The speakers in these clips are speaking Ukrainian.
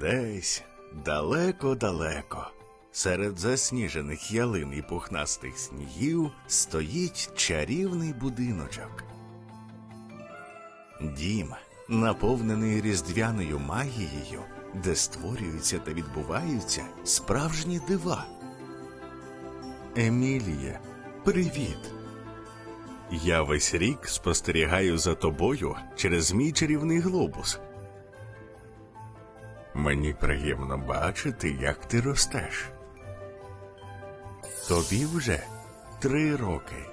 Десь далеко-далеко, серед засніжених ялин і пухнастих снігів стоїть чарівний будиночок. Дім, наповнений різдвяною магією, де створюються та відбуваються справжні дива. Емілія, привіт! Я весь рік спостерігаю за тобою через мій чарівний глобус. Мені приємно бачити, як ти ростеш. Тобі вже три роки.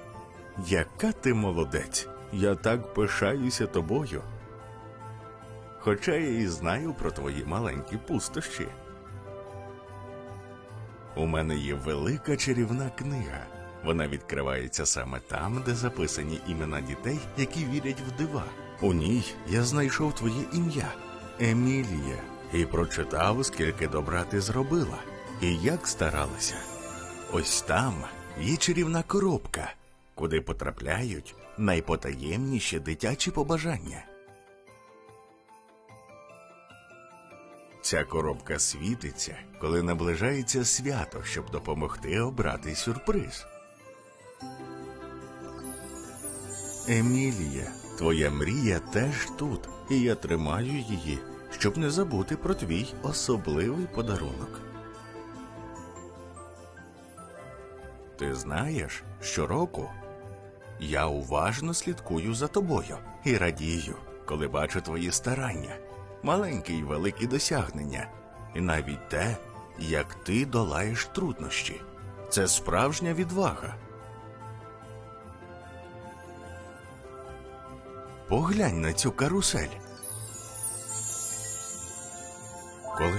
Яка ти молодець! Я так пишаюся тобою. Хоча я і знаю про твої маленькі пустощі. У мене є велика чарівна книга. Вона відкривається саме там, де записані імена дітей, які вірять в дива. У ній я знайшов твоє ім'я Емілія і прочитав, скільки добра ти зробила, і як старалася. Ось там є чарівна коробка, куди потрапляють найпотаємніші дитячі побажання. Ця коробка світиться, коли наближається свято, щоб допомогти обрати сюрприз. Емілія, твоя мрія теж тут, і я тримаю її, щоб не забути про твій особливий подарунок. Ти знаєш, щороку я уважно слідкую за тобою і радію, коли бачу твої старання, маленькі й великі досягнення, і навіть те, як ти долаєш труднощі. Це справжня відвага. Поглянь на цю карусель.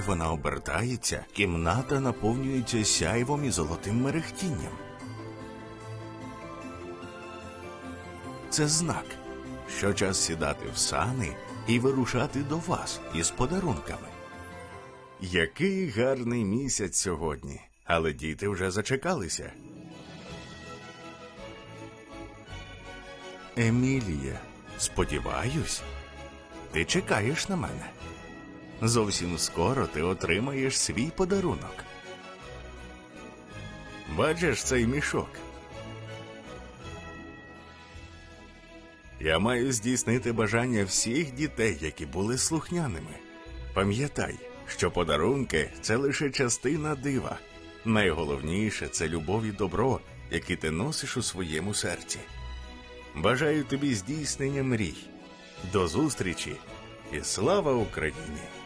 Коли вона обертається, кімната наповнюється сяйвом і золотим мерехтінням. Це знак, що час сідати в сани і вирушати до вас із подарунками. Який гарний місяць сьогодні, але діти вже зачекалися. Емілія, сподіваюсь, ти чекаєш на мене. Зовсім скоро ти отримаєш свій подарунок. Бачиш цей мішок? Я маю здійснити бажання всіх дітей, які були слухняними. Пам'ятай, що подарунки це лише частина дива. Найголовніше це любов і добро, які ти носиш у своєму серці. Бажаю тобі здійснення мрій. До зустрічі і слава Україні!